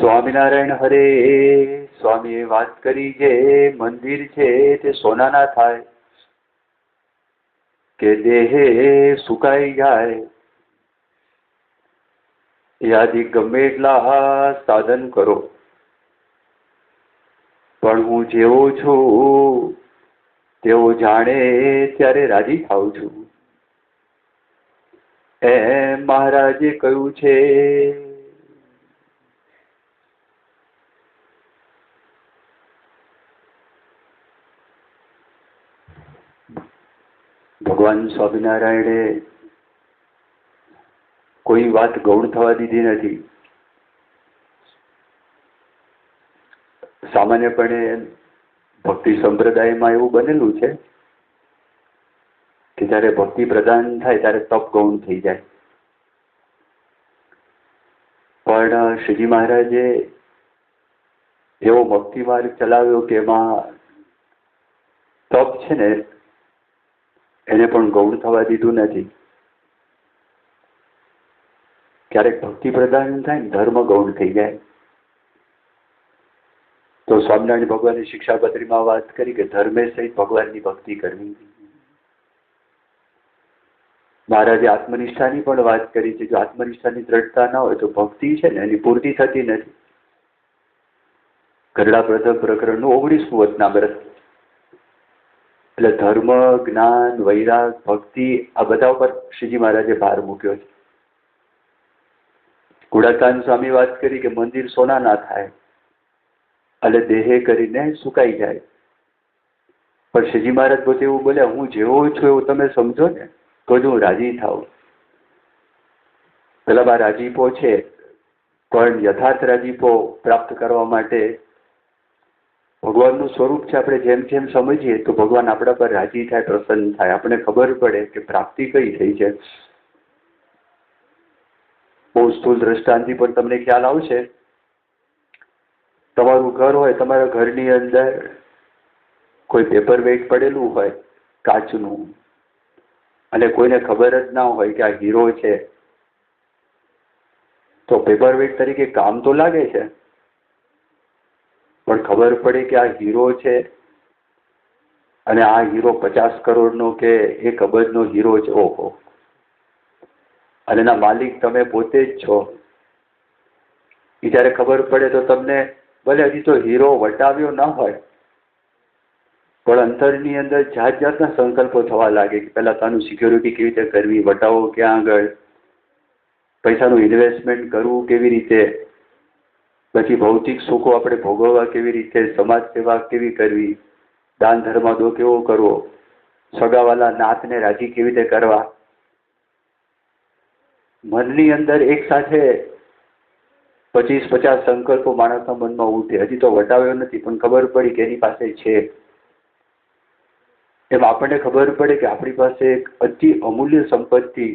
સ્વામિનારાયણ હરે, સ્વામીએ વાત કરી જે મંદિર છે તે સોનાના થાય. કે દેહે સુકાઈ જાય. યાદી ગમે એટલા સાધન કરો. પણ હું જેવો છું, તેવો જાણે ત્યારે રાજી થાઉં છું. એમ મહારાજે કહ્યું છે ભગવાન સ્વામિનારાયણે કોઈ વાત ગૌણ થવા દીધી નથી. સામાન્યપણે ભક્તિ સંપ્રદાયમાં એવું બનેલું છે કે જ્યારે ભક્તિ પ્રદાન થાય ત્યારે તપ ગૌણ થઈ જાય. પણ શ્રીજી મહારાજે એવો ભક્તિ માર્ગ ચલાવ્યો કે એમાં તપ છે ને એને પણ ગૌણ થવા દીધું નથી. ક્યારેક ભક્તિ પ્રધાન થાય ને, ધર્મ ગૌણ થઈ જાય. તો સ્વામિનારાયણ ભગવાનની શિક્ષાપત્રીમાં વાત કરી કે ધર્મે સહિત ભગવાનની ભક્તિ કરવી. મહારાજે આત્મનિષ્ઠાની પણ વાત કરી છે. જો આત્મનિષ્ઠાની દ્રઢતા ના હોય તો ભક્તિ છે ને, એની પૂર્તિ થતી નથી. ગરડા પ્રથમ પ્રકરણનું ઓગણીસમું વચનામૃત. એટલે ધર્મ, જ્ઞાન, વૈરાગ, ભક્તિ, આ બધા ઉપર શ્રીજી મહારાજે ભાર મૂક્યો છે. કુડાકાન સ્વામી વાત કરી કે મંદિર સોના ના થાય, એટલે દેહે કરીને સુકાઈ જાય. પણ શ્રીજી મહારાજ પોતે એવું બોલ્યા, હું જેવો છું એવું તમે સમજો ને, તો જ હું રાજી થાઉં. પેલા બા રાજીપો છે, પણ યથાર્થ રાજીપો પ્રાપ્ત કરવા માટે ભગવાનનું સ્વરૂપ છે, આપણે જેમ જેમ સમજીએ, તો ભગવાન આપણા પર રાજી થાય, પ્રસન્ન થાય. આપણે ખબર પડે કે પ્રાપ્તિ કઈ થઈ છે. બહુ સ્થૂલ દ્રષ્ટાંતિ પણ તમને ખ્યાલ આવશે. તમારું ઘર હોય, તમારા ઘરની અંદર કોઈ પેપર વેઇટ પડેલું હોય, કાચનું, અને કોઈને ખબર જ ના હોય કે આ હીરો છે. તો પેપર વેઇટ તરીકે કામ તો લાગે છે. પણ ખબર પડે કે આ હીરો છે અને આ હીરો પચાસ કરોડનો કે એક અબજનો હીરો છે? ઓહો. અને એના માલિક તમે પોતે જ છો. એ જ્યારે ખબર પડે તો તમને ભલે હજી તો હીરો વટાવ્યો ના હોય, પણ અંતરની અંદર જાત જાતના સંકલ્પો થવા લાગે કે પહેલાં તાનું સિક્યોરિટી કેવી રીતે કરવી, વટાવો ક્યાં આગળ, પૈસાનું ઇન્વેસ્ટમેન્ટ કરવું કેવી રીતે? પછી ભૌતિક સુખો આપણે ભોગવવા કેવી રીતે, સમાજ સેવા કેવી કરવી, દાન ધર્માદો કેવો કરવો, સગાવાલા નાતને રાજી કેવી રીતે કરવા? મનની અંદર એક સાથે પચીસ પચાસ સંકલ્પો માણસના મનમાં ઉઠે. હજી તો વટાવ્યો નથી, પણ ખબર પડી કે એની પાસે છે. એમ આપણને ખબર પડે કે આપણી પાસે એક અતિ અમૂલ્ય સંપત્તિ.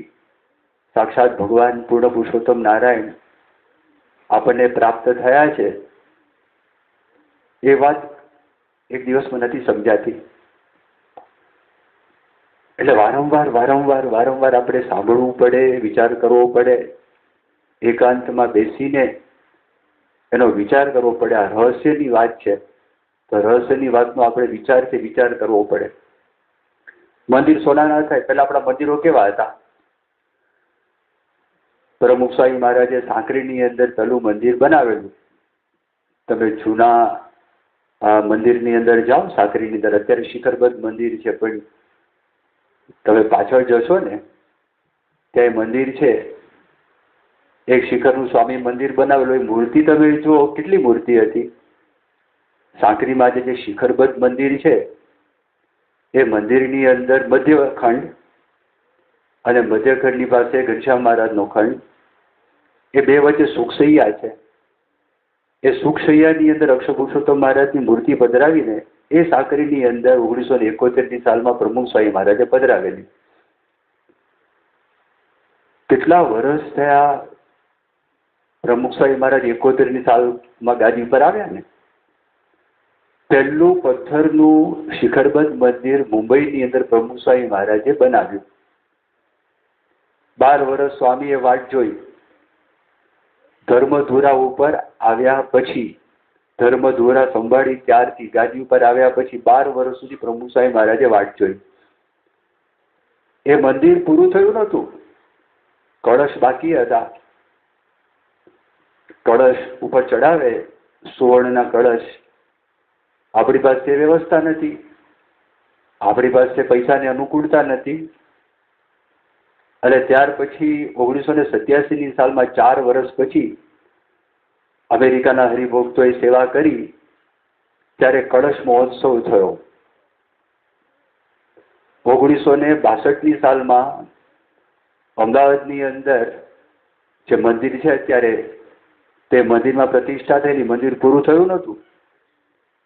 સાક્ષાત ભગવાન પૂર્ણ પુરુષોત્તમ નારાયણ આપણને પ્રાપ્ત થયા છે. એ વાત એક દિવસમાં નથી સમજાતી. એટલે વારંવાર વારંવાર વારંવાર આપણે સાંભળવું પડે, વિચાર કરવો પડે, એકાંતમાં બેસીને એનો વિચાર કરવો પડે. આ રહસ્યની વાત છે. તો રહસ્યની વાતનો આપણે વિચારથી વિચાર કરવો પડે. મંદિર સોનાના થાય. પહેલાં આપણા મંદિરો કેવા હતા? પ્રમુખ સ્વામી મહારાજે સાંકરીની અંદર પેલું મંદિર બનાવેલું. તમે જૂના મંદિરની અંદર જાઓ સાંકરીની અંદર. અત્યારે શિખરબદ્ધ મંદિર છે, પણ તમે પાછળ જશો ને, ત્યાં મંદિર છે. એક શિખરનું સ્વામી મંદિર બનાવેલું. એ મૂર્તિ તમે જુઓ, કેટલી મૂર્તિ હતી. સાંકરીમાં જે શિખરબદ્ધ મંદિર છે, એ મંદિરની અંદર મધ્ય ખંડ અને મધ્યખંડની પાસે ઘનશ્યામ મહારાજનો ખંડ. એ બે વચ્ચે સુખસૈયા છે. એ સુખસૈયાની અંદર અક્ષરપુરુષોત્તમ મહારાજની મૂર્તિ પધરાવીને એ સાકરીની અંદર ઓગણીસો ને એકોતેરની સાલમાં પ્રમુખ સ્વામી મહારાજે પધરાવેલી. કેટલા વર્ષ થયા પ્રમુખ સ્વામી મહારાજ એકોતેરની સાલમાં ગાદી પર આવ્યા ને? પહેલું પથ્થરનું શિખરબંધ મંદિર મુંબઈની અંદર પ્રમુખ સ્વામી મહારાજે બનાવ્યું. બાર વર્ષ સ્વામીએ વાટ જોઈ. ધર્મધુરા ઉપર આવ્યા પછી, ધર્મધુરા સંભાળી ત્યારથી ગાદી ઉપર આવ્યા પછી બાર વર્ષ સુધી પ્રભુ સાંઈ મહારાજે વાટ જોઈ. એ મંદિર પૂરું થયું નહોતું. કળશ બાકી હતા. કળશ ઉપર ચડાવે, સુવર્ણના કળશ. આપણી પાસે વ્યવસ્થા નથી. આપણી પાસે પૈસાની અનુકૂળતા નથી. અને ત્યાર પછી ઓગણીસો ને સત્યાસીની સાલમાં ચાર વર્ષ પછી અમેરિકાના હરિભક્તોએ સેવા કરી, ત્યારે કળશ મહોત્સવ થયો. ઓગણીસો ને બાસઠની સાલમાં અમદાવાદની અંદર જે મંદિર છે અત્યારે, તે મંદિરમાં પ્રતિષ્ઠા થયેલી મંદિર પૂરું થયું નહોતું.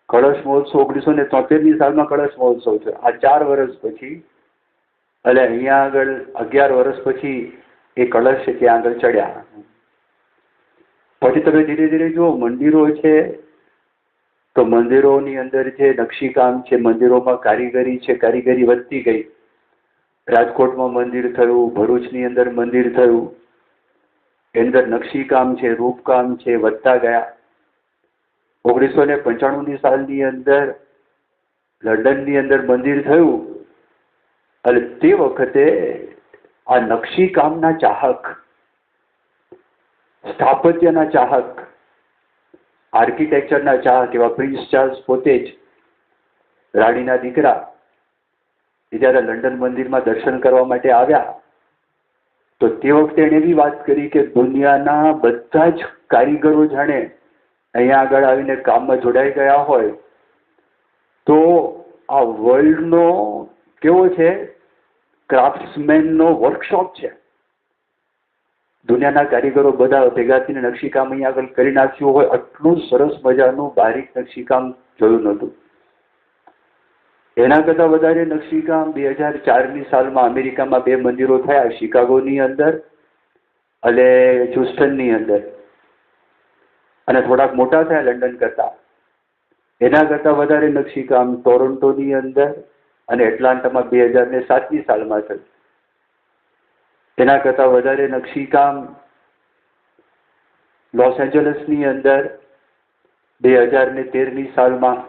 કળશ મહોત્સવ ઓગણીસો ને તોતેરની સાલમાં કળશ મહોત્સવ છે આ ચાર વર્ષ પછી એટલે અહીંયા આગળ અગિયાર વર્ષ પછી એ કળશ છે ત્યાં આગળ ચડ્યા. પછી તમે ધીરે ધીરે જુઓ, મંદિરો છે, તો મંદિરોની અંદર જે નકશીકામ છે, મંદિરોમાં કારીગરી છે, કારીગરી વધતી ગઈ. રાજકોટમાં મંદિર થયું, ભરૂચની અંદર મંદિર થયું. એની અંદર નકશીકામ છે, રૂપકામ છે, વધતા ગયા. ઓગણીસો ને પંચાણુંની સાલની અંદર લંડનની અંદર મંદિર થયું. અને તે વખતે આ નકશીકામના ચાહક, સ્થાપત્યના ચાહક, આર્કિટેક્ચરના ચાહક એવા પ્રિન્સ ચાર્લ્સ પોતે જ રાણીના દીકરા એ જ્યારે લંડન મંદિરમાં દર્શન કરવા માટે આવ્યા, તો તે વખતે એણે એવી વાત કરી કે દુનિયાના બધા જ કારીગરો જાણે અહીંયા આગળ આવીને કામમાં જોડાઈ ગયા હોય, તો આ વર્લ્ડનો કેવો છે? ક્રાફ્ટ્સમેનનો વર્કશોપ છે. દુનિયાના કારીગરો બધા ભેગા થઈને નકશીકામ અહીંયા આગળ કરી નાખ્યું હોય, આટલું સરસ મજાનું બારીક નકશીકામ જોયું નહોતું. એના કરતાં વધારે નકશીકામ બે હજાર ચારની સાલમાં અમેરિકામાં બે મંદિરો થયા, શિકાગોની અંદર અને હ્યુસ્ટનની અંદર. અને થોડાક મોટા થયા, લંડન કરતાં. એના કરતાં વધારે નકશીકામ ટોરોન્ટોની અંદર અને એટલાન્ટામાં બે હજાર ને સાતની સાલમાં થયું. એના કરતાં વધારે નકશીકામ લોસ એન્જલસની અંદર બે હજાર ને તેરની સાલમાં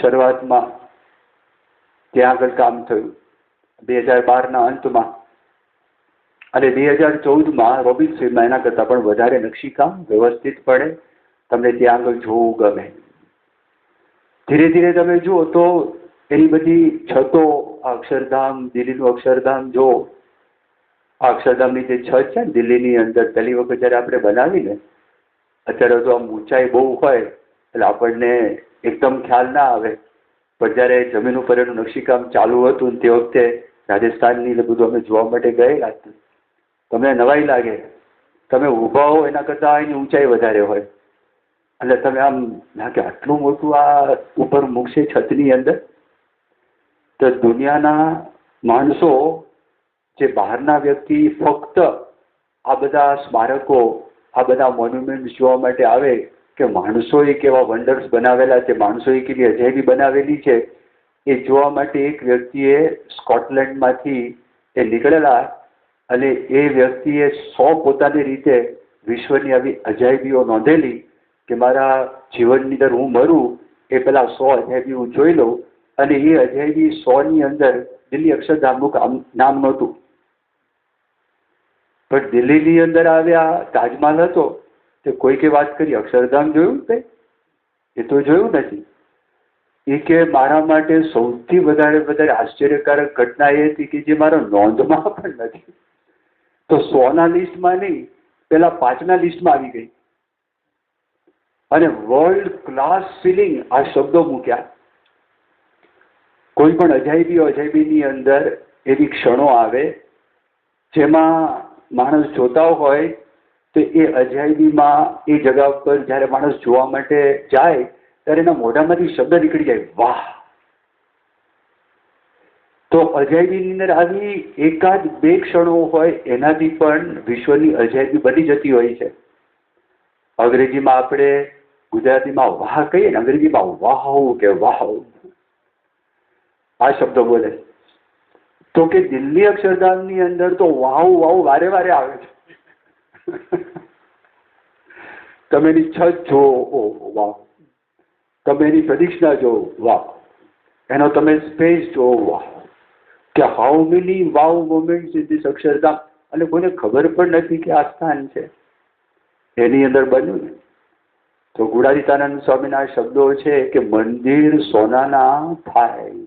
શરૂઆતમાં ત્યાં આગળ કામ થયું. બે હજાર બારના અંતમાં. અને બે હજાર ચૌદમાં રોબિન્સનમાં એના કરતાં પણ વધારે નકશીકામ વ્યવસ્થિત પડે. તમને ત્યાં આગળ જોવું ગમે. ધીરે ધીરે તમે જુઓ તો એની બધી છતો, અક્ષરધામ, દિલ્હીનું અક્ષરધામ, જો અક્ષરધામની જે છત છે ને દિલ્હીની અંદર, પહેલી વખત જ્યારે આપણે બનાવીને, અત્યારે તો આમ ઊંચાઈ બહુ હોય, એટલે આપણને એકદમ ખ્યાલ ના આવે. પણ જ્યારે જમીન ઉપર એનું નકશીકામ ચાલુ હતું ને તે વખતે રાજસ્થાનની એટલે બધું અમે જોવા માટે ગયેલા. તમને નવાઈ લાગે? તમે ઊભા હો, એના કરતાં એની ઊંચાઈ વધારે હોય. એટલે તમે આમ કે આટલું મોટું આ ઉપર મૂકશે છતની અંદર? તો દુનિયાના માણસો, જે બહારના વ્યક્તિ ફક્ત આ બધા સ્મારકો, આ બધા મોન્યુમેન્ટ જોવા માટે આવે કે માણસોએ કેવા વંડર્સ બનાવેલા છે માણસોએ કેવી અજાયબી બનાવેલી છે, એ જોવા માટે એક વ્યક્તિએ સ્કોટલેન્ડમાંથી એ નીકળેલા અને એ વ્યક્તિએ સો પોતાની રીતે વિશ્વની આવી અજાયબીઓ નોંધેલી કે મારા જીવનની અંદર હું મરું, એ પહેલાં સો અજાયબી હું જોઈ લઉં અને એ અજાયબી સોની અંદર દિલ્હી અક્ષરધામનું કામ, નામ નહોતું. પણ દિલ્હીની અંદર આવ્યા તાજમહાલ હતો, તે કોઈકે વાત કરી, અક્ષરધામ જોયું તે એ તો જોયું નથી. એ કે મારા માટે સૌથી વધારે વધારે આશ્ચર્યકારક ઘટના એ હતી કે જે મારા નોંધમાં પણ નથી. તો સોના લિસ્ટમાં નહીં, પેલા પાંચના લિસ્ટમાં આવી ગઈ. અને વર્લ્ડ ક્લાસ ફિલિંગ આ શબ્દો મૂક્યા. કોઈ પણ અજાયબી અજાયબીની અંદર એવી ક્ષણો આવે જેમાં માણસ જોતા હોય તો એ અજાયબીમાં એ જગા પર જ્યારે માણસ જોવા માટે જાય ત્યારે એના મોઢામાંથી શબ્દ નીકળી જાય, વાહ. તો અજાયબીની અંદર આવી એકાદ બે ક્ષણો હોય એનાથી પણ વિશ્વની અજાયબી બની જતી હોય છે. અંગ્રેજીમાં આપણે ગુજરાતીમાં વાહ કહીએ ને, અંગ્રેજીમાં વાહ કે વાહ. આ શબ્દો બોલે તો કે દિલ્હી અક્ષરધામની અંદર તો વાવ વાવ વારે વારે આવે છે. તમે એની છત જો ઓ વાહ તમે એની પ્રદક્ષિણા જો વાહ એનો તમે સ્પેસ જો વાહ કે how many wow moment in this Akshardham? અને કોઈને ખબર પણ નથી કે આ સ્થાન છે. એની અંદર બન્યું ને. તો ગુડાદિતાનંદ સ્વામીના શબ્દો છે કે મંદિર સોનાના થાય.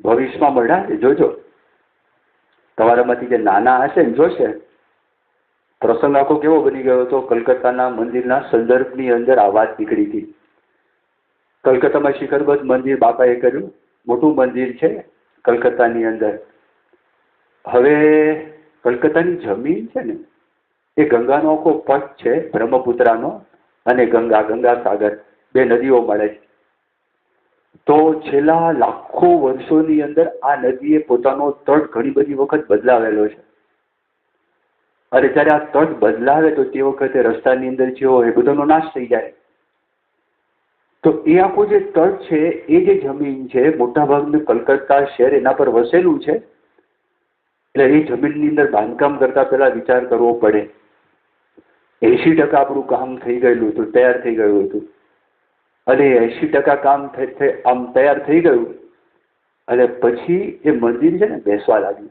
ભવિષ્યમાં મળ્યા જોજો. તમારામાંથી જે નાના હશે ને જોશે, પ્રસંગ આખો કેવો બની ગયો હતો? કલકત્તાના મંદિરના સંદર્ભની અંદર આ વાત નીકળી હતી. કલકત્તામાં શિખરબદ્ધ મંદિર બાપાએ કર્યું. મોટું મંદિર છે કલકત્તાની અંદર. હવે કલકત્તાની જમીન છે ને, એ ગંગાનો આખો પટ છે બ્રહ્મપુત્રાનો અને ગંગા ગંગા સાગર. બે નદીઓ મળે છે. તો છેલ્લા લાખો વર્ષોની અંદર આ નદીએ પોતાનો તટ ઘણી બધી વખત બદલાવેલો છે. અને જ્યારે આ તટ બદલાવે તો તે વખતે રસ્તાની અંદર જે હોય એ બધાનો નાશ થઈ જાય. તો એ આખો જે તટ છે, એ જે જમીન છે, મોટાભાગનું કલકત્તા શહેર એના પર વસેલું છે. એટલે એ જમીનની અંદર બાંધકામ કરતા પહેલા વિચાર કરવો પડે. એસી ટકા આપણું કામ થઈ ગયેલું હતું, તૈયાર થઈ ગયું હતું. અને એસી ટકા કામ આમ તૈયાર થઈ ગયું અને પછી એ મંદિર છે ને બેસવા લાગ્યું.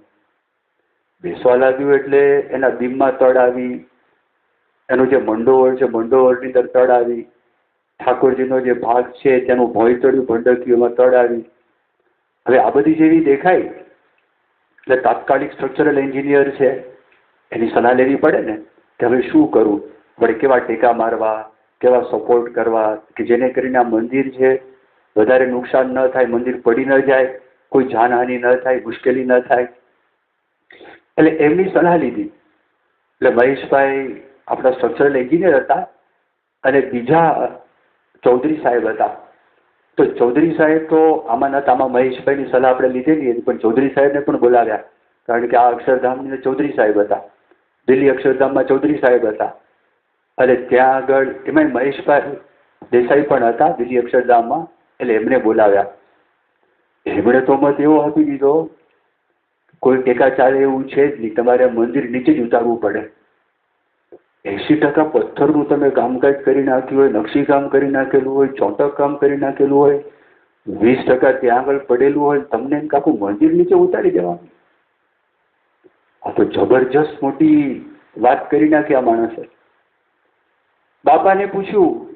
બેસવા લાગ્યું એટલે એના બીમમાં તડ આવી, એનો જે મંડોવર છે, મંડોવરની અંદર તડ આવી, ઠાકોરજીનો જે ભાગ છે, તેનું ભોંયતળિયું ભંડકીઓમાં તડ આવી. હવે આ બધી જેવી દેખાય, એટલે તાત્કાલિક સ્ટ્રક્ચરલ એન્જિનિયર છે, એની સલાહ લેવી પડે ને કે હવે શું કરવું? વળી કેવા ટેકા મારવા? કેવા સપોર્ટ કરવા કે જેને કરીને આ મંદિર છે, વધારે નુકસાન ન થાય, મંદિર પડી ન જાય, કોઈ જાનહાનિ ન થાય, મુશ્કેલી ન થાય. એટલે એમની સલાહ લીધી. એટલે મહેશભાઈ આપણા સ્ટ્રક્ચરલ એન્જિનિયર હતા અને બીજા ચૌધરી સાહેબ હતા. તો ચૌધરી સાહેબ તો આમાં નતા આમાં મહેશભાઈની સલાહ આપણે લીધેલી હતી, પણ ચૌધરી સાહેબને પણ બોલાવ્યા. કારણ કે આ અક્ષરધામની ચૌધરી સાહેબ હતા. દિલ્હી અક્ષરધામમાં ચૌધરી સાહેબ હતા. અને ત્યાં આગળ એમાં મહેશભાઈ દેસાઈ પણ હતા બીજી અક્ષરધામમાં. એટલે એમને બોલાવ્યા. એમણે તો મત એવો આપી દીધો, કોઈ ટેકા ચાલે એવું છે જ નહીં. તમારે મંદિર નીચે જ ઉતારવું પડે. એસી ટકા પથ્થરનું તમે કામકાજ કરી નાખ્યું હોય, નકશી કામ કરી નાખેલું હોય, ચોટક કામ કરી નાખેલું હોય, વીસ ટકા ત્યાં આગળ પડેલું હોય, તમને એમ કાકું મંદિર નીચે ઉતારી દેવાનું. આ તો જબરજસ્ત મોટી વાત કરી નાખી આ માણસે. બાપાને પૂછ્યું,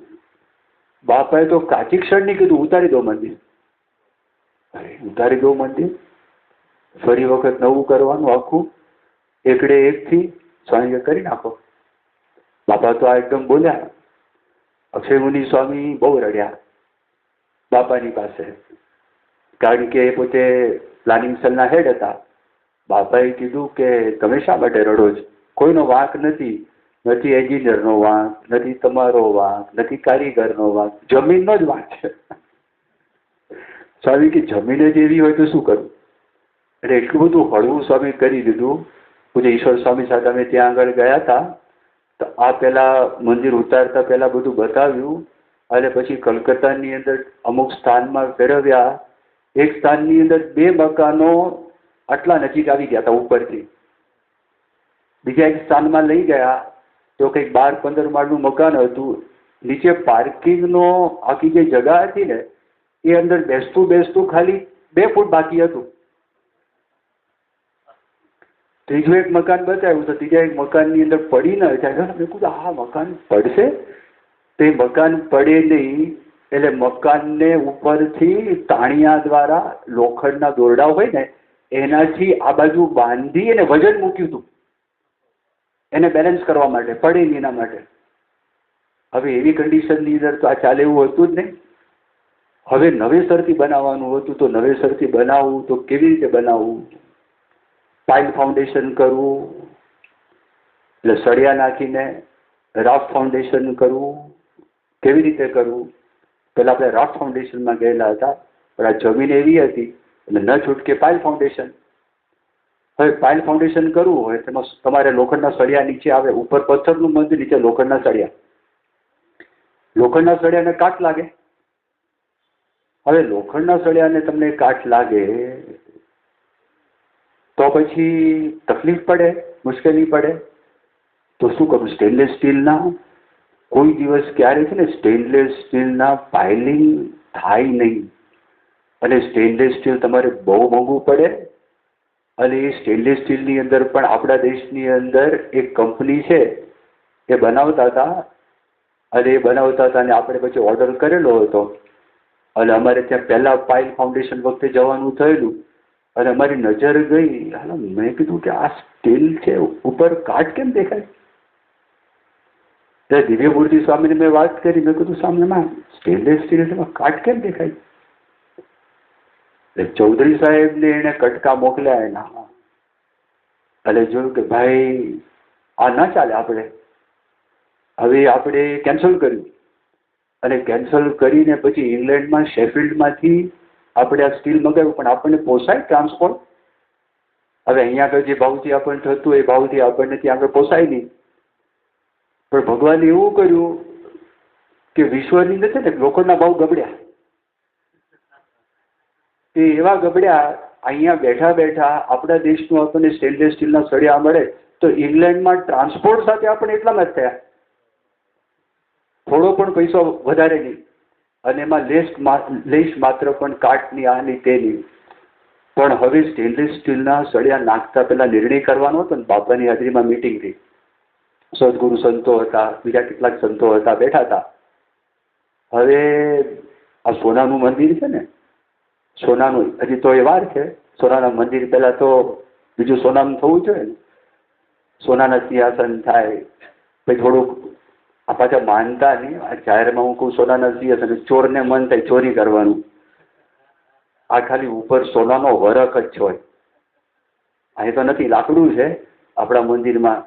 બાપાએ તો કાચી ક્ષણની કીધું, ઉતારી દો મંદિર. અરે, ઉતારી દો મંદિર? ફરી વખત નવું કરવાનું આખું? એકડે એકથી સ્વામી કરી નાખો. બાપા તો આ એકદમ બોલ્યા. અક્ષય મુનિ સ્વામી બહુ રડ્યા બાપાની પાસે. કારણ કે એ પોતે પ્લાનિંગ સેલના હેડ હતા. બાપાએ કીધું કે, તમે શા માટે રડો છો? કોઈનો વાંક નથી. નથી એન્જિનિયરનો વાંક, નથી તમારો વાંક, નથી કારીગરનો વાંક, જમીનનો જ વાંક છે. સ્વામી કે જમીન જ એવી હોય તો શું કરવું એટલે એટલું બધું હળવું સ્વામી કરી દીધું. પૂજ્ય ઈશ્વર સ્વામી સાથે અમે ત્યાં આગળ ગયા હતા. તો આ પહેલાં મંદિર ઉતારતા પહેલાં બધું બતાવ્યું. અને પછી કલકત્તાની અંદર અમુક સ્થાનમાં ફેરવ્યા. એક સ્થાનની અંદર બે મકાનો આટલા નજીક આવી ગયા હતા ઉપરથી. બીજા એક સ્થાનમાં લઈ ગયા. તો કંઈક બાર પંદર માળનું મકાન હતું, નીચે પાર્કિંગનો આખી જે જગા હતી ને, એ અંદર બેસતું બેસતું ખાલી બે ફૂટ બાકી હતું. ત્રીજું એક મકાન બતાવ્યું તો ત્રીજા એક મકાનની અંદર પડી ન જાય મેં કીધું આ મકાન પડશે? તે મકાન પડે નહીં, એટલે મકાનને ઉપરથી તાણિયા દ્વારા લોખંડના દોરડા હોય ને, એનાથી આ બાજુ બાંધી અને વજન મૂક્યું હતું. એને બેલેન્સ કરવા માટે, પડે નહીં એના માટે. હવે એવી કન્ડિશનની અંદર તો આ ચાલે એવું હતું જ નહીં. હવે નવેસરથી બનાવવાનું હતું તો નવેસરથી બનાવવું તો કેવી રીતે બનાવવું પાઇલ ફાઉન્ડેશન કરવું, એટલે સળિયા નાખીને રાફ ફાઉન્ડેશન કરવું, કેવી રીતે કરવું? પહેલાં આપણે રાફ ફાઉન્ડેશનમાં ગયેલા હતા, પણ આ જમીન એવી હતી, એટલે ન છૂટકે પાઇલ ફાઉન્ડેશન હવે પાઇલ ફાઉન્ડેશન કરવું હોય, તેમાં તમારે લોખંડના સળિયા નીચે આવે, ઉપર પથ્થરનું મંદિર નીચે લોખંડના સળિયા. લોખંડના સળિયાને કાટ લાગે. હવે લોખંડના સળિયાને તમને કાટ લાગે, તો પછી તકલીફ પડે, મુશ્કેલી પડે. તો શું કરું? સ્ટેનલેસ સ્ટીલના કોઈ દિવસ ક્યારે છે ને સ્ટેનલેસ સ્ટીલના પાઇલિંગ થાય નહીં. અને સ્ટેનલેસ સ્ટીલ તમારે બહુ મોંઘું પડે. અને એ સ્ટેનલેસ સ્ટીલની અંદર પણ આપણા દેશની અંદર એક કંપની છે, એ બનાવતા હતા. અને એ બનાવતા હતા અને આપણે પછી ઓર્ડર કરેલો હતો. અને અમારે ત્યાં પહેલાં પાઇલ ફાઉન્ડેશન વખતે જવાનું થયેલું. અને અમારી નજર ગઈ, હાલો, મેં કીધું કે આ સ્ટીલ છે, ઉપર કાટ કેમ દેખાય? ત્યારે દિવ્યમૂર્તિ સ્વામીને મેં વાત કરી. મેં કીધું સામેમાં સ્ટેનલેસ સ્ટીલ એટલે કાટ કેમ દેખાય? એટલે ચૌધરી સાહેબને એને કટકા મોકલ્યા એના. એટલે જોયું કે ભાઈ, આ ના ચાલે આપણે. હવે આપણે કેન્સલ કર્યું. અને કેન્સલ કરીને પછી ઇંગ્લેન્ડમાં, શેફિલ્ડમાંથી આપણે આ સ્ટીલ મગાવ્યું, પણ આપણને પોસાય ટ્રાન્સપોર્ટ હવે અહીંયા આગળ જે ભાવથી આપણને થતું એ ભાવથી આપણને ત્યાં આગળ પોસાય નહીં. પણ ભગવાને એવું કર્યું કે વિશ્વની નથી ને લોકોના ભાવ ગબડ્યા. તે એવા ગબડ્યા, અહીંયા બેઠા બેઠા આપણા દેશનું આપણને સ્ટેનલેસ સ્ટીલના સળિયા મળે તો ઇંગ્લેન્ડમાં ટ્રાન્સપોર્ટ સાથે આપણે એટલામાં જ થયા. થોડો પણ પૈસો વધારે નહીં. અને એમાં લેસ લેસ માત્ર પણ કાટની આની તેની પણ હવે સ્ટેનલેસ સ્ટીલના સળિયા નાખતા પહેલા નિર્ણય કરવાનો હતો ને, બાપાની હાજરીમાં મિટિંગ થઈ સદગુરુ સંતો હતા, બીજા કેટલાક સંતો હતા, બેઠા હતા. હવે આ સોનાનું મંદિર છે ને સોનાનું. હજી તો એ વાર છે. સોનાના મંદિર પહેલાં તો બીજું સોનાનું થવું જોઈએ ને. સોનાના સિંહાસન થાય. પછી થોડુંક આ પાછા માનતા નહીં. આ જાહેરમાં હું કહું સોનાના સિંહાસન. ચોરને મન થાય ચોરી કરવાનું. આ ખાલી ઉપર સોનાનો વરખ જ હોય અહીં તો નથી, લાકડું છે. આપણા મંદિરમાં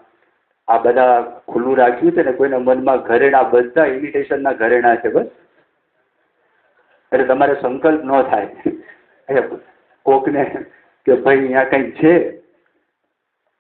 આ બધા ખુલ્લું રાખ્યું છે ને, કોઈના મનમાં ઘરેણા બધા ઇમિટેશનના ઘરેણા છે બસ. એટલે તમારે સંકલ્પ ન થાય. કોકને કે ભાઈ, અહીંયા કંઈક છે?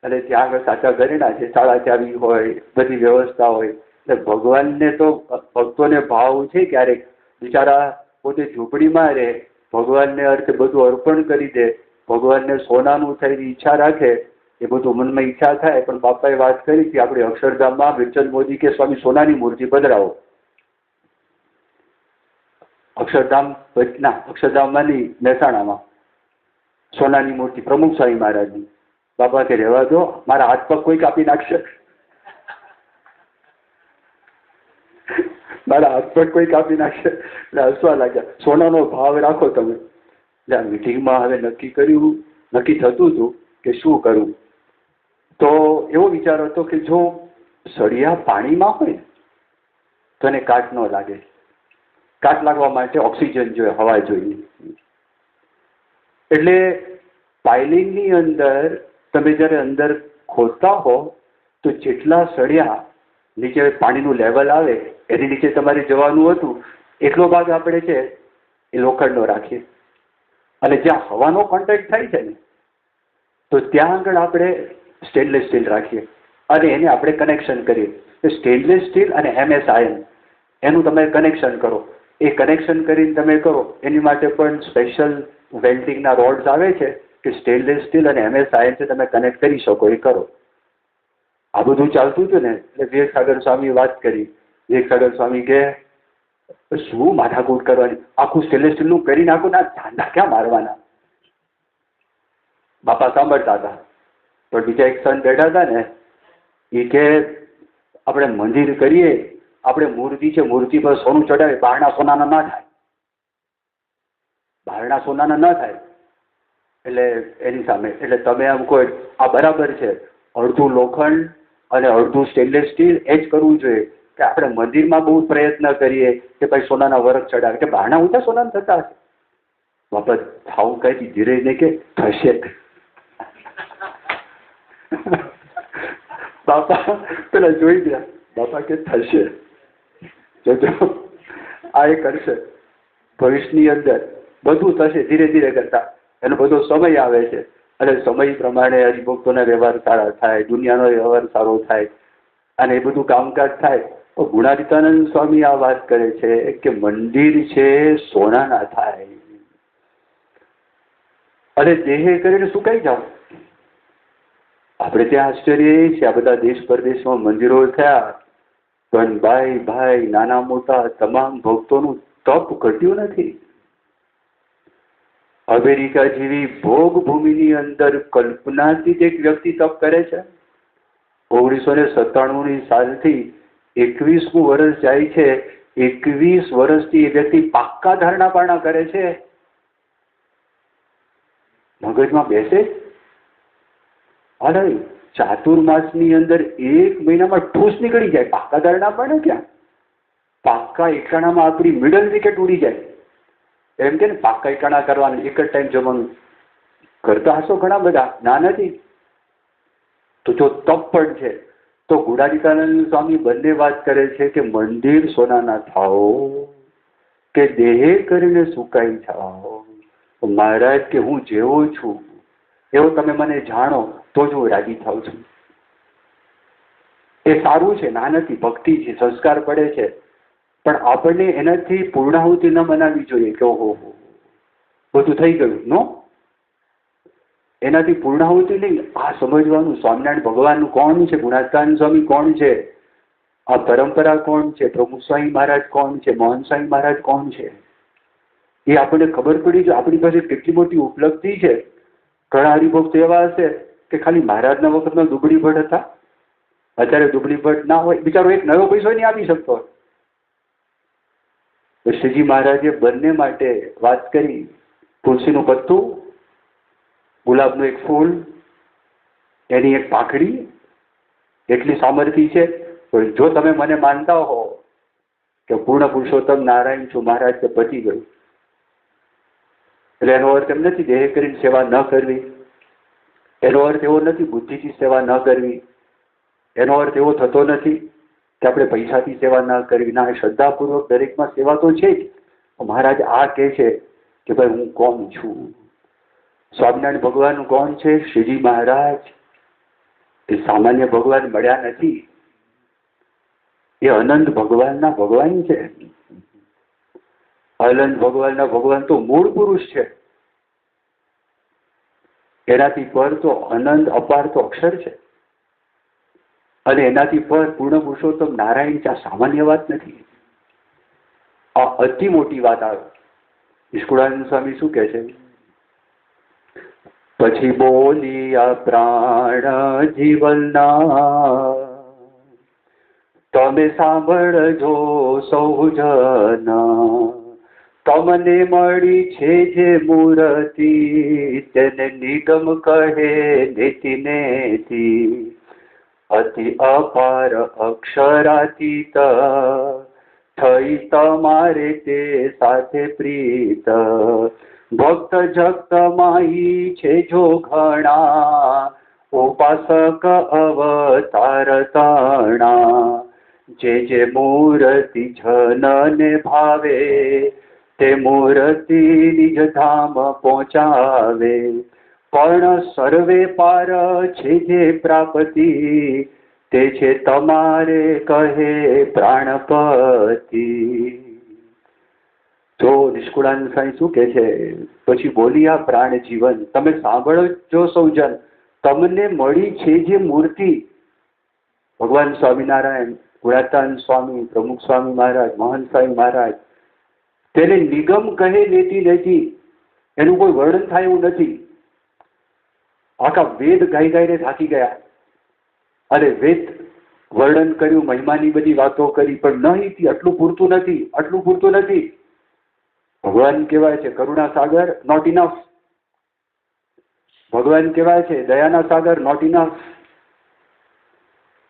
અને ત્યાં આગળ સાચા ઘરેણા છે, શાળા ચાવી હોય, બધી વ્યવસ્થા હોય. એટલે ભગવાનને તો ભક્તોને ભાવ છે ક્યારેક. બિચારા પોતે ઝૂંપડીમાં રહે, ભગવાનને અર્થે બધું અર્પણ કરી દે, ભગવાનને સોનાનું થઈને ઈચ્છા રાખે, એ બધું મનમાં ઈચ્છા થાય. પણ બાપાએ વાત કરી કે, આપણે અક્ષરધામમાં વિઠ્ઠલ મોદી કે સ્વામી સોનાની મૂર્તિ પધરાવો. અક્ષરધામ ના અક્ષરધામમાં નહીં મહેસાણામાં. સોનાની મૂર્તિ, પ્રમુખ સ્વામી મહારાજની. બાબા કે રહેવા દો, મારા હાથ પગ કોઈ કાપી નાખશે. મારા હાથ પગ કોઈ કાપી નાખશે. એટલે હસવા લાગ્યા. સોનાનો ભાવ રાખો તમે. એટલે આ મિટિંગમાં હવે નક્કી કર્યું, નક્કી થતું હતું કે શું કરવું તો એવો વિચાર હતો કે જો સળિયા પાણીમાં હોય, તો એને કાટ ન લાગે. કાટ લાગવા માટે ઓક્સિજન જોઈએ, હવા જોઈએ. એટલે પાઇલિંગની અંદર તમે જ્યારે અંદર ખોદતા હો, તો જેટલા સળિયા નીચે પાણીનું લેવલ આવે, એની નીચે તમારે જવાનું હતું, એટલો ભાગ આપણે છે એ લોખંડનો રાખીએ. અને જ્યાં હવાનો કોન્ટેક્ટ થાય છે ને, તો ત્યાં આગળ આપણે સ્ટેનલેસ સ્ટીલ રાખીએ. અને એને આપણે કનેક્શન કરીએ. સ્ટેનલેસ સ્ટીલ અને એમએસ આયન એનું તમે કનેક્શન કરો. એ કનેક્શન કરીને તમે કરો, એની માટે પણ સ્પેશિયલ વેલ્ડિંગના રોડ્સ આવે છે કે સ્ટેનલેસ સ્ટીલ અને એમએસ આયન તમે કનેક્ટ કરી શકો, એ કરો. આ બધું ચાલતું હતું ને, એટલે વિવેક સાગર સ્વામી વાત કરી. વિવેક સાગર સ્વામી કે, શું માથાકૂટ કરવાની? આખું સ્ટેનલેસ સ્ટીલનું કરી નાખો ના ધાંધા ક્યાં મારવાના? બાપા સાંભળતા હતા. પણ બીજા એક સન બેઠા હતા ને, એ કે, આપણે મંદિર કરીએ આપણે મૂર્તિ છે, મૂર્તિ પર સોનું ચડાવે બહારના સોનાના ના થાય. બહારના સોનાના ના થાય. એટલે એની સામે, એટલે તમે આમ કોઈ, આ બરાબર છે. અડધું લોખંડ અને અડધું સ્ટેનલેસ સ્ટીલ એ જ કરવું જોઈએ કે આપણે મંદિરમાં બહુ પ્રયત્ન કરીએ કે ભાઈ સોનાના વરખ ચડાવે. કે બહારના ઊંચા સોનાના થતા હશે. બાબત થાવું કઈ ધીરે ને કે થશે. બાપા, પેલા જોઈ ગયા. બાપા કે થશે. જોજો આ એ કરશે ભવિષ્યની અંદર બધું થશે ધીરે ધીરે કરતા. એનો બધો સમય આવે છે. અને સમય પ્રમાણે હરિભક્તોના વ્યવહાર સારા થાય, દુનિયાનો વ્યવહાર સારો થાય. અને એ બધું કામકાજ થાય. તો ગુણાદિતાનંદ સ્વામી આ વાત કરે છે કે મંદિર છે સોનાના થાય. અને દેહે કરીને સુકાઈ જાઓ? આપણે ત્યાં આશ્ચર્ય એ છે આ બધા દેશ પરદેશમાં મંદિરો થયા. પણ ભાઈ નાના મોટા તમામ ભક્તોનું તપ ઘટ્યું નથી. અમેરિકા જેવી ભોગ ભૂમિની અંદર કલ્પનાથી એક વ્યક્તિ તપ કરે છે. ઓગણીસો ને સત્તાણુંની સાલથી એકવીસમું વર્ષ જાય છે. એકવીસ વર્ષથી એ વ્યક્તિ પાક્કા ધારણા પારણા કરે છે. મગજમાં બેસે? અરે ચાતુર્માસની અંદર એક મહિનામાં ઠૂસ નીકળી જાય. પાક્કા ધારણા પણ ક્યાં પાક્કા એકાણામાં આપણી મિડલ વિકેટ ઉડી જાય. એમ કે ને પાક્કા એકાણા કરવાનું એક જ ટાઈમ જમવાનું. કરતા હશો ઘણા બધા? ના નથી. તો જો તપ પણ છે, તો ગુડાદિકાનંદ સ્વામી બંને વાત કરે છે કે મંદિર સોનાના થાઓ, કે દેહે કરીને સુકાઈ જાઓ. મહારાજ કે હું જેવો છું. એવો તમે મને જાણો. તો જ હું રાજી થાઉં છું. એ સારું છે નાનાથી ભક્તિ છે, સંસ્કાર પડે છે. પણ આપણને એનાથી પૂર્ણાહુતિ ન બનાવવી જોઈએ કે ઓહો બધું થઈ ગયું, નો? એનાથી પૂર્ણાહુતિ નહીં, આ સમજવાનું સ્વામિનારાયણ ભગવાનનું કોણ છે ગુણાત્માન સ્વામી કોણ છે? આ પરંપરા કોણ છે, પ્રમુખ સ્વામી મહારાજ કોણ છે, મોહન સ્વામી મહારાજ કોણ છે? એ આપણને ખબર પડી જો આપણી પાસે કેટલી મોટી ઉપલબ્ધિ છે. ઘણા હરિભક્તો એવા હશે કે ખાલી મહારાજના વખતમાં દુબળી ભટ્ટ હતા? અત્યારે દુબળી ભટ્ટ ના હોય, બિચારો એક નવો પૈસો નહીં આપી શકતો. તો શ્રીજી મહારાજે બંને માટે વાત કરી, તુલસીનું પત્તું, ગુલાબનું એક ફૂલ, એની એક પાંખડી, એટલી સામર્થ્ય છે. પણ જો તમે મને માનતા હો કે પૂર્ણ પુરુષોત્તમ નારાયણ છું, મહારાજ કે પતી ગયું. એટલે એનો અર્થ એમ નથી દેહ કરીને સેવા ન કરવી. એનો અર્થ એવો નથી બુદ્ધિથી સેવા ન કરવી. એનો અર્થ એવો થતો નથી કે આપણે પૈસાથી સેવા ન કરવી. ના શ્રદ્ધાપૂર્વક દરેકમાં સેવા તો છે જ. મહારાજ આ કહે છે કે ભાઈ હું કોણ છું? સ્વામિનારાયણ ભગવાન કોણ છે? શ્રીજી મહારાજ. એ સામાન્ય ભગવાન મળ્યા નથી. એ અનંત ભગવાનના ભગવાન છે. અનંત ભગવાનના ભગવાન તો મૂળ પુરુષ છે. એનાથી પર તો અનંત અપાર તો અક્ષર છે. અને એનાથી પર પૂર્ણ પુરુષોત્તમ નારાયણ ચા સામાન્ય વાત નથી. આ અતિ મોટી વાત આવે. નિષ્કુળાનંદ સ્વામી શું કહે છે? પછી બોલી આ પ્રાણ જીવનના તમે સાંભળજો સૌ જન તમને મળી છે જે મૂર્તિ, તેને નિગમ કહે નેતિ નેતિ. અતિ અપાર અક્ષરાતીત, થઈ તમારે તે સાથે પ્રીત. ભક્ત જગત માહી છે જો ઘણા, ઉપાસક અવતાર તણા. જે જે મૂર્તિ જનને ભાવે તે મૂર્તિ નિજ ધામ પહોંચાવે. પણ સર્વે પાર છે જે પ્રાપ્તિ, તે છે તમારે કહે પ્રાણપતિ. તો નિષ્કુળાન સાંઈ શું કે છે? પછી બોલી, આ પ્રાણ જીવન, તમે સાંભળો જો સૌજન. તમને મળી છે જે મૂર્તિ. ભગવાન સ્વામિનારાયણ ગુણાતાન સ્વામી, પ્રમુખ સ્વામી મહારાજ મોહન સ્વામી મહારાજ તેને નિગમ કહે લેતી નથી એનું કોઈ વર્ણન થાય એવું નથી. આખા વેદ ગાઈ ગાઈને થાકી ગયા. અને વેદ વર્ણન કર્યું, મહિમાની બધી વાતો કરી, પણ નહીં આટલું પૂરતું નથી, આટલું પૂરતું નથી. ભગવાન કહેવાય છે, કરુણા સાગર નોટ ઇનફ ભગવાન કહેવાય છે, દયાના સાગર નોટ ઇનફ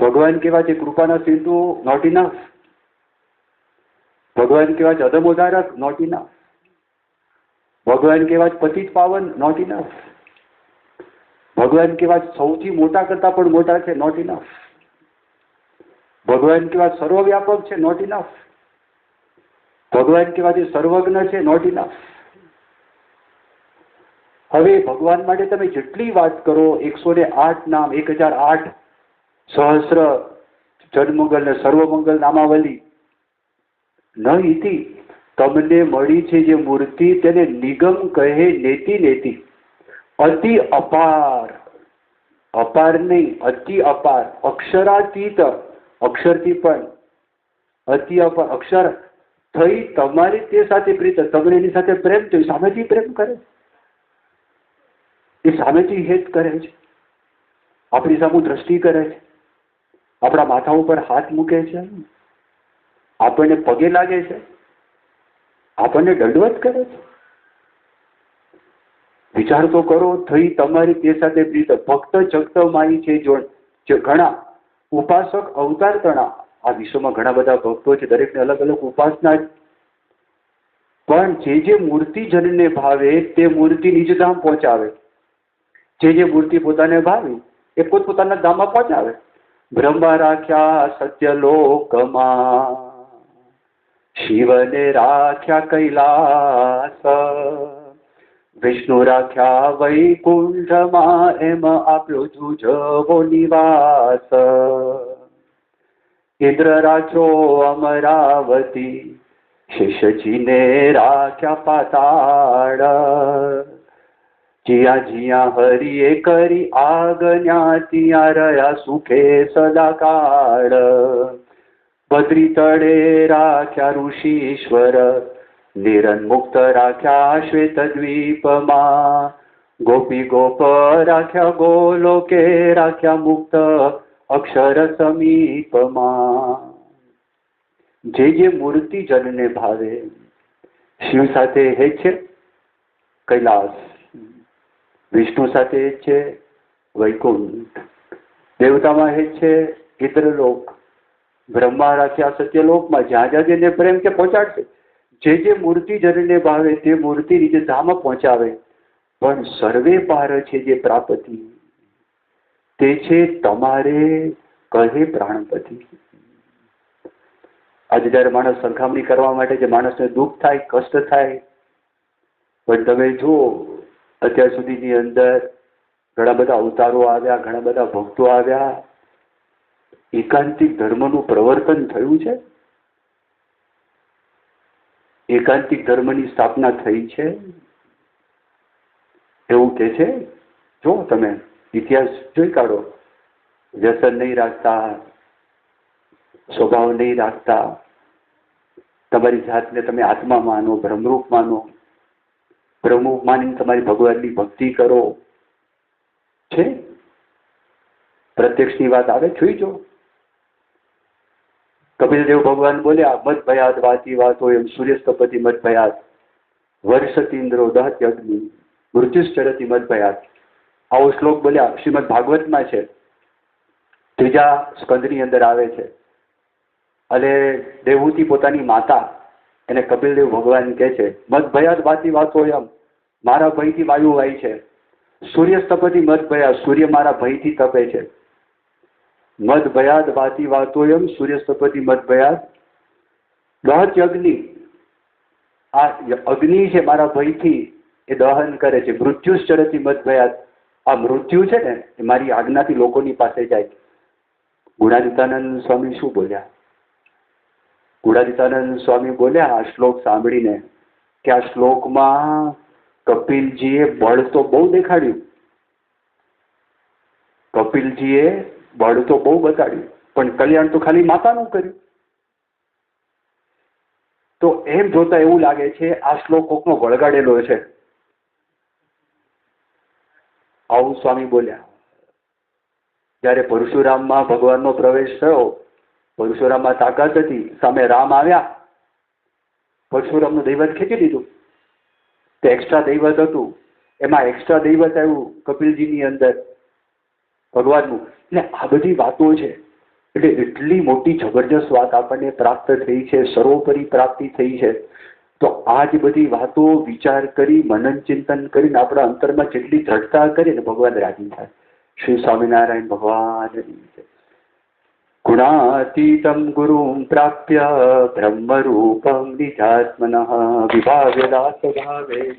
ભગવાન કહેવાય છે, કૃપાના સિંધુ નોટ ઇનફ ભગવાન કહેવાય છે અધમોદારક નોટ ઇનફ ભગવાન કહેવાય જ પતિત પાવન નોટ ઇનફ ભગવાન કહેવા સૌથી મોટા કરતા પણ મોટા છે નોટ ઇનફ ભગવાન કહેવાય સર્વવ્યાપક છે નોટ ઇનફ ભગવાન કહેવાથી સર્વજ્ઞ છે નોટ ઇનફ હવે ભગવાન માટે તમે જેટલી વાત કરો, એકસો ને આઠ નામ, એક હજાર આઠ સહસ્ર જન્મંગલ ને સર્વમંગલ નામાવલી ન તમને મળી છે જે મૂર્તિ તેને નિગમ કહે નેતિ નેતિ. અતિ અપાર. અપાર નહીં, અતિ અપાર. અક્ષરાતીત. અક્ષરથી પણ. અતિ અપાર. અક્ષર થઈ તમારી તે સાથે પ્રીત. તમને એની સાથે પ્રેમ થયો. સામેથી પ્રેમ કરે. એ સામેથી હેત કરે છે. આપણી સામુ દ્રષ્ટિ કરે છે. આપણા માથા ઉપર હાથ મૂકે છે. આપણને પગે લાગે છે? આપણને દંડવત કરે છે? વિચાર તો કરો, થઈ તમારી તે સાથે પ્રીત. ભક્ત જગત માઈ છે જો ઘણા ઉપાસક અવતાર તણા. આ વિશ્વમાં ઘણા બધા ભક્તો છે, દરેકને અલગ અલગ ઉપાસના પણ જે જે મૂર્તિ જનને ભાવે, તે મૂર્તિ નિજધામ પહોંચાવે. જે જે મૂર્તિ પોતાને ભાવી, એ પોતપોતાના ધામમાં પહોંચાવે. બ્રહ્મા રાખ્યા સત્યલોકમાં શિવને રાખ્યા કૈલાસ વિષ્ણુ રાખ્યા વૈકુંઠમાં એમ આપ્યો જુજવો નિવાસ ઇન્દ્ર રાખ્યો અમરાવતી શિષ્યજીને રાખ્યા પાતાળ જ્યાં જ્યાં હરિએ કરી આજ્ઞા ત્યાં રહ્યા સુખે સદાકાળ બદ્રી તળે રાખ્યા ઋષિશ્વર નિરન્મુક્ત રાખ્યા શ્વેત દ્વીપમાં. ગોપી ગોપ રાખ્યા ગોલોકે, રાખ્યા મુક્ત અક્ષર સમીપમાં. જે જે મૂર્તિ જનને ભાવે, શિવ સાથે હે છે? કૈલાસ. વિષ્ણુ સાથે છે? વૈકુંઠ. દેવતામાં હે છે? ઇન્દ્રલોક. બ્રહ્મા રાખ્યા સત્યલોકમાં જ્યાં જ્યાં જેને પ્રેમ કે પહોંચાડશે. જે જે મૂર્તિ જનને ભાવે તે મૂર્તિ રીતે ધામ પહોંચાવે. પણ સર્વે પાર છે જે પ્રાપતિ. તે છે તમારે, કહે પ્રાણપતિ. આજે જ્યારે માણસ સરખામણી કરવા માટે જે માણસને દુઃખ થાય, કષ્ટ થાય, પણ તમે જુઓ, અત્યાર સુધીની અંદર ઘણા બધા અવતારો આવ્યા, ઘણા બધા ભક્તો આવ્યા એકાંતિક ધર્મનું પ્રવર્તન થયું છે? એકાંતિક ધર્મની સ્થાપના થઈ છે? એવું કે છે? જો તમે ઇતિહાસ જોઈ કાઢો. વ્યસન નહીં રાખતા, સ્વભાવ નહીં રાખતા, તમારી જાતને તમે આત્મા માનો, બ્રહ્મરૂપ માનો, બ્રહ્મરૂપ માનીને તમારી ભગવાનની ભક્તિ કરો. છે? પ્રત્યક્ષની વાત આવે જોઈ જો. કપિલદેવ ભગવાન બોલ્યા મત ભયાદ વાતી વાતો એમ સૂર્યસ્તપતિ મત ભયાદ વર્ષતીન્દ્રો દહત્ય અગ્નિ, મૃત્યુશ્ચરતી મત ભયાદ આવો શ્લોક બોલ્યા, શ્રીમદ ભાગવતમાં છે. ત્રીજા સ્કંદની અંદર આવે છે. અને દેવહૂતિ પોતાની માતા, એને કપિલદેવ ભગવાન કહે છે મત ભયાદ વાતી વાતો એમ મારા ભયથી વાયુ વાય છે. સૂર્યસ્તપતિ મત ભયા સૂર્ય મારા ભયથી તપે છે. મદ ભયાદ વાતી વાતોયમ, સૂર્યસ્તપતિ મદ ભયાદ દહત અગ્નિ. આ અગ્નિ છે મારા ભયથી, એ દહન કરે છે. મૃત્યુશ્ચરતી મદ મદભયાદ. આ મૃત્યુ છે ને, એ મારી આજ્ઞાથી લોકોની પાસે જાય ગુણાદિતાનંદ સ્વામી શું બોલ્યા? ગુણાદિતાનંદ સ્વામી બોલ્યા, આ શ્લોક સાંભળીને કે આ શ્લોકમાં કપિલજીએ બળ તો બહુ દેખાડ્યું. કપિલજીએ બળ તો બહુ બતાડ્યું. પણ કલ્યાણ તો ખાલી માતાનું કર્યું. તો એમ જોતા એવું લાગે છે, આ શ્લોક કોકનો વળગાડેલો છે. આવું સ્વામી બોલ્યા. જ્યારે પરશુરામમાં ભગવાનનો પ્રવેશ થયો, પરશુરામમાં તાકાત હતી, સામે રામ આવ્યા. પરશુરામનું દૈવત ખેંચી લીધું. તે એક્સ્ટ્રા દૈવત હતું. એમાં એક્સ્ટ્રા દૈવત આવ્યું કપિલજીની અંદર. ભગવાનનું. એટલે આ બધી વાતો છે, એટલે એટલી મોટી જબરજસ્ત વાત આપણને પ્રાપ્ત થઈ છે, સર્વોપરી પ્રાપ્તિ થઈ છે, તો આ જ બધી વાતો વિચાર કરી, મનન ચિંતન કરીને આપણા અંતરમાં જેટલી દ્રઢતા કરીને ભગવાન રાજી થાય. શ્રી સ્વામિનારાયણ ભગવાન ગુણાતીતમ ગુરુમ પ્રાપ્ય બ્રહ્મરૂપમ નિજાત્મન વિભાવ્યદાસ ભાવેન